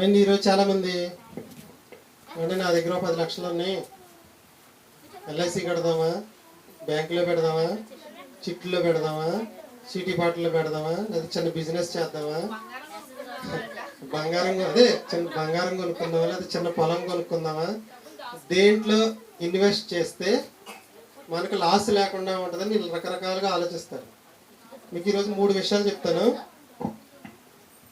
And ఈరోజు చాలామంది అంటే నా దగ్గర పది లక్షలు ఉన్నాయి. ఎల్ఐసి కడదామా? బ్యాంకులో పెడదామా? చిట్లో పెడదామా? సిటీ పాటల్లో పెడదామా? లేదా చిన్న బిజినెస్ చేద్దామా? బంగారం అదే చిన్న బంగారం కొనుక్కుందామా? లేదా చిన్న పొలం కొనుక్కుందామా? దేంట్లో ఇన్వెస్ట్ చేస్తే మనకు లాస్ లేకుండా ఉంటుందని రకరకాలుగా ఆలోచిస్తారు. మీకు ఈరోజు మూడు విషయాలు చెప్తాను.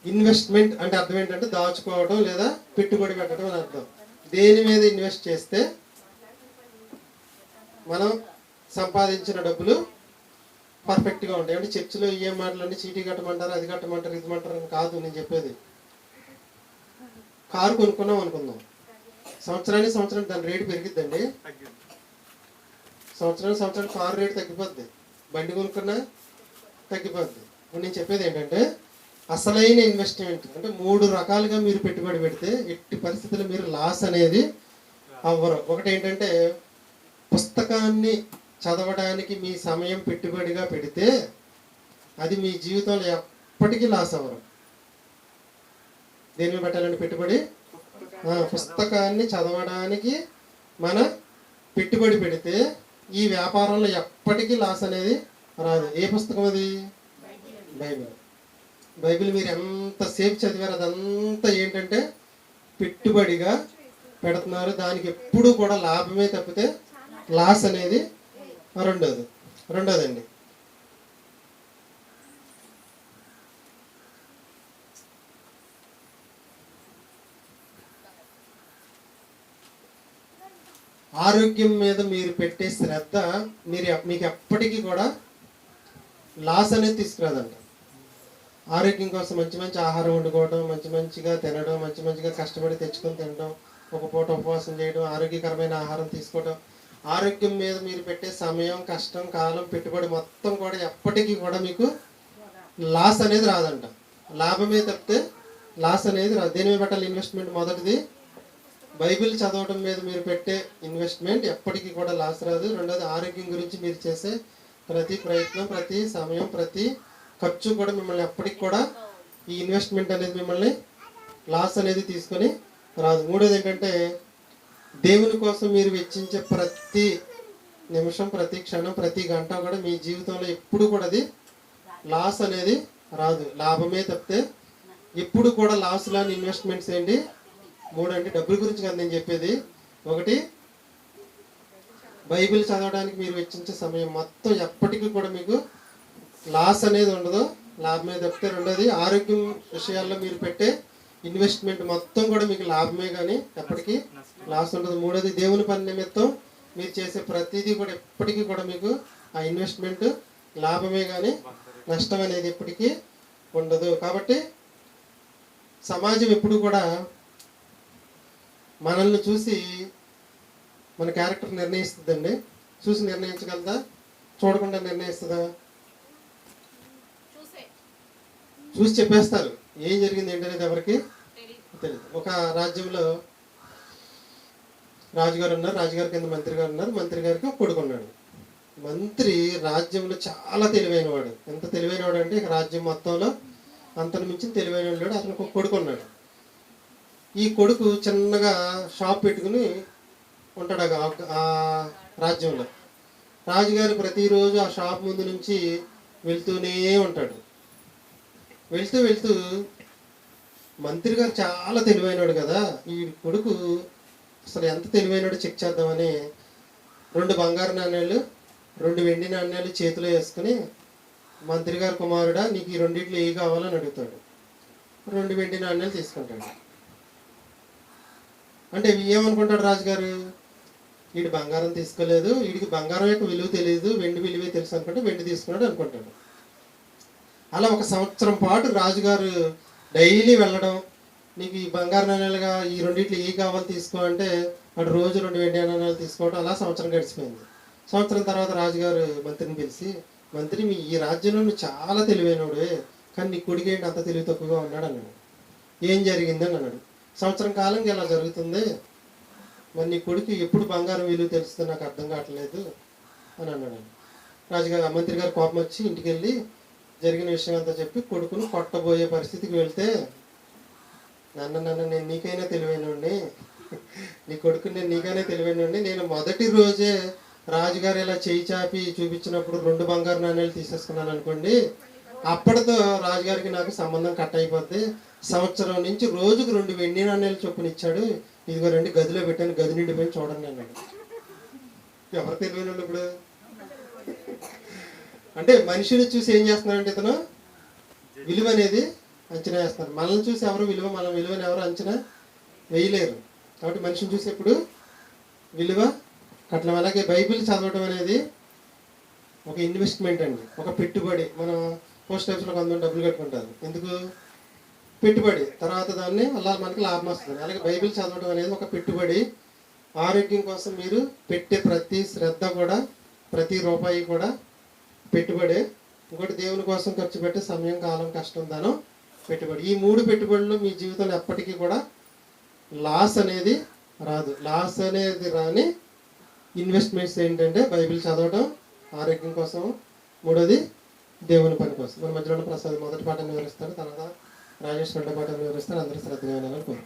ఇన్వెస్ట్మెంట్ అంటే అర్థం ఏంటంటే దాచుకోవడం లేదా పెట్టుబడి పెట్టడం అని అర్థం. దేని మీద ఇన్వెస్ట్ చేస్తే మనం సంపాదించిన డబ్బులు పర్ఫెక్ట్గా ఉంటాయి. అంటే చర్చిలో ఏ మాటలన్నీ చీటీ కట్టమంటారు అది కట్టమంటారు ఇది మంటారు అని కాదు నేను చెప్పేది. కారు కొనుక్కున్నాం అనుకుందాం. సంవత్సరానికి సంవత్సరం దాని రేటు పెరిగిద్దండి. సంవత్సరానికి సంవత్సరం కారు రేటు తగ్గిపోద్ది. బండి కొనుక్కున్నా తగ్గిపోద్ది. ఇప్పుడు నేను చెప్పేది ఏంటంటే అసలైన ఇన్వెస్ట్మెంట్. అంటే మూడు రకాలుగా మీరు పెట్టుబడి పెడితే ఎట్టి పరిస్థితుల్లో మీరు లాస్ అనేది అవ్వరు. ఒకటి ఏంటంటే పుస్తకాన్ని చదవడానికి మీ సమయం పెట్టుబడిగా పెడితే అది మీ జీవితంలో ఎప్పటికీ లాస్ అవ్వరు. దేని పెట్టాలండి పెట్టుబడి? పుస్తకాన్ని చదవడానికి మన పెట్టుబడి పెడితే ఈ వ్యాపారంలో ఎప్పటికీ లాస్ అనేది రాదు. ఏ పుస్తకం అది? బైబిల్. బైబిల్ మీరు ఎంతసేపు చదివారు అదంతా ఏంటంటే పెట్టుబడిగా పెడుతున్నారు. దానికి ఎప్పుడు కూడా లాభమే తప్పితే లాస్ అనేది రెండోది. రెండోదండి. ఆరోగ్యం మీద మీరు పెట్టే శ్రద్ధ మీరు మీకు ఎప్పటికీ కూడా లాస్ అనేది తీసుకురాదండి. ఆరోగ్యం కోసం మంచి మంచి ఆహారం వండుకోవడం మంచి మంచిగా తినడం మంచి మంచిగా కష్టపడి తెచ్చుకొని తినడం ఒక పూట ఉపవాసం చేయడం ఆరోగ్యకరమైన ఆహారం తీసుకోవడం ఆరోగ్యం మీద మీరు పెట్టే సమయం కష్టం కాలం పెట్టుబడి మొత్తం కూడా ఎప్పటికీ కూడా మీకు లాస్ అనేది రాదంట. లాభమే తప్పితే లాస్ అనేది రాదు. దేని మీద పెట్టాలి? ఇన్వెస్ట్మెంట్ మొదటిది. బైబిల్ చదవడం మీద మీరు పెట్టే ఇన్వెస్ట్మెంట్ ఎప్పటికీ కూడా లాస్ రాదు. రెండోది ఆరోగ్యం గురించి మీరు చేసే ప్రతి ప్రయత్నం ప్రతి సమయం ప్రతి ఖర్చు కూడా మిమ్మల్ని ఎప్పటికి కూడా ఈ ఇన్వెస్ట్మెంట్ అనేది మిమ్మల్ని లాస్ అనేది తీసుకొని రాదు. మూడోది ఏంటంటే దేవుని కోసం మీరు వెచ్చించే ప్రతి నిమిషం ప్రతి క్షణం ప్రతి గంట కూడా మీ జీవితంలో ఎప్పుడు కూడా అది లాస్ అనేది రాదు. లాభమే తప్పితే ఎప్పుడు కూడా లాస్ లాని ఇన్వెస్ట్మెంట్స్ ఏంటి? మూడు అంటే డబ్బుల గురించి కాదు నేను చెప్పేది. ఒకటి బైబిల్ చదవడానికి మీరు వెచ్చించే సమయం. మొత్తం ఎప్పటికీ కూడా మీకు లాస్ అనేది ఉండదు. లాభమే తప్పితే రెండోది ఆరోగ్యం విషయాల్లో మీరు పెట్టే ఇన్వెస్ట్మెంట్ మొత్తం కూడా మీకు లాభమే కానీ ఎప్పటికీ లాస్ ఉండదు. మూడోది దేవుని పని నిమిత్తం మీరు చేసే ప్రతిదీ కూడా ఎప్పటికీ కూడా మీకు ఆ ఇన్వెస్ట్మెంట్ లాభమే కానీ నష్టం అనేది ఎప్పటికీ ఉండదు. కాబట్టి సమాజం ఎప్పుడు కూడా మనల్ని చూసి మన క్యారెక్టర్ నిర్ణయిస్తుందండి. చూసి నిర్ణయించగలదా? చూడకుండా నిర్ణయిస్తుందా చూసే చూసి చెప్పేస్తారు. ఏం జరిగింది ఏంటనేది ఎవరికి తెలియదు ఒక రాజ్యంలో రాజుగారు ఉన్నారు. రాజుగారి కింద మంత్రి గారు ఉన్నారు. మంత్రి గారికి ఒక కొడుకు ఉన్నాడు. మంత్రి రాజ్యంలో చాలా తెలివైన వాడు ఎంత తెలివైన వాడు అంటే రాజ్యం మొత్తంలో అంతను మించిన తెలివైన వాడు అతనికి ఒక కొడుకు ఉన్నాడు. ఈ కొడుకు చిన్నగా షాప్ పెట్టుకుని ఉంటాడు ఆ రాజ్యంలో. రాజుగారు ప్రతిరోజు ఆ షాప్ ముందు నుంచి వెళ్తూనే ఉంటాడు. వెళ్తూ వెళ్తూ మంత్రి గారు చాలా తెలివైనడు కదా. ఈ కొడుకు అసలు ఎంత తెలివైనవాడు చెక్ చేద్దామని రెండు బంగారు నాణ్యాలు రెండు వెండి నాణ్యాలు చేతిలో వేసుకుని మంత్రి గారు కుమారుడా నీకు ఈ రెండిట్లో ఏ కావాలని అడుగుతాడు. రెండు వెండి నాణ్యాలు తీసుకుంటాడు. అంటే ఏమనుకుంటాడు రాజుగారు? వీడు బంగారం తీసుకోలేదు వీడికి బంగారం యొక్క విలువ తెలియదు వెండి విలువే తెలుసు అనుకుంటే వెండి తీసుకున్నాడు అనుకుంటాడు. అలా ఒక సంవత్సరం పాటు రాజుగారు డైలీ వెళ్ళడం నీకు ఈ బంగారు నాణ్యాలుగా ఈ రెండింటిలో ఏ కావాలి తీసుకో అంటే అటు రోజు రెండు వెండి నాణ్యాలు తీసుకోవడం అలా సంవత్సరం గడిచిపోయింది. సంవత్సరం తర్వాత రాజుగారు మంత్రిని పిలిచి మంత్రి మీ ఈ రాజ్యంలో నువ్వు చాలా తెలివైనవాడే కానీ నీ కొడుకు ఏంటి అంత తెలివి తక్కువగా ఉన్నాడు? అన్నాడు. ఏం జరిగిందని అన్నాడు. సంవత్సరం కాలంగా ఇలా జరుగుతుంది మరి నీ కొడుకు ఎప్పుడు బంగారం విలువ తెలుస్తుందో నాకు అర్థం కావట్లేదు అని అన్నాడు. రాజుగారు మంత్రి గారు కోపం వచ్చి ఇంటికి వెళ్ళి జరిగిన విషయం అంతా చెప్పి కొడుకును కొట్టబోయే పరిస్థితికి వెళ్తే నన్ను నన్ను నేను నీకైనా తెలివైనండి నీ కొడుకు నేను నీకైనా తెలివైనండి నేను మొదటి రోజే రాజుగారు ఇలా చేయి చాపి చూపించినప్పుడు రెండు బంగారు నాణ్యాలు తీసేసుకున్నాను అనుకోండి అప్పటితో రాజుగారికి నాకు సంబంధం కట్ అయిపోద్ది. సంవత్సరం నుంచి రోజుకు రెండు వెండి నాణ్యాలు చొప్పున ఇచ్చాడు. ఇదిగో రెండు గదిలో పెట్టాను గది నిండిపోయి చూడండి అన్నాడు. ఎవరు తెలివైన ఇప్పుడు? అంటే మనిషిని చూసి ఏం చేస్తున్నారంటే ఇతను విలువ అనేది అంచనా వేస్తున్నారు మనల్ని చూసి ఎవరు విలువ మన విలువని ఎవరు అంచనా వేయలేరు. కాబట్టి మనిషిని చూసి ఎప్పుడు విలువ కట్టడం అలాగే బైబిల్ చదవడం అనేది ఒక ఇన్వెస్ట్మెంట్ అండి. ఒక పెట్టుబడి. మనం పోస్ట్ ఆఫీస్లో కొంతమంది డబ్బులు కట్టుకుంటారు. ఎందుకు? పెట్టుబడి. తర్వాత దాన్ని అలా మనకి లాభం వస్తుంది. అలాగే బైబిల్ చదవడం అనేది ఒక పెట్టుబడి. ఆరోగ్యం కోసం మీరు పెట్టే ప్రతి శ్రద్ధ కూడా ప్రతి రూపాయి కూడా పెట్టుబడి ఒకటి దేవుని కోసం ఖర్చు పెట్టే సమయం కాలం కష్టం ధనం పెట్టుబడి. ఈ మూడు పెట్టుబడులు మీ జీవితంలో ఎప్పటికీ కూడా లాస్ అనేది రాదు. లాస్ అనేది రాని ఇన్వెస్ట్మెంట్స్ ఏంటంటే బైబిల్ చదవటం ఆరోగ్యం కోసం. మూడోది దేవుని పని కోసం. మన మధ్యలో ప్రసాద్ మొదటి పాఠం వివరిస్తారు తర్వాత రాజేష్ రెండో పాఠం వివరిస్తారు. అందరూ శ్రద్ధగా వినాలని కోరు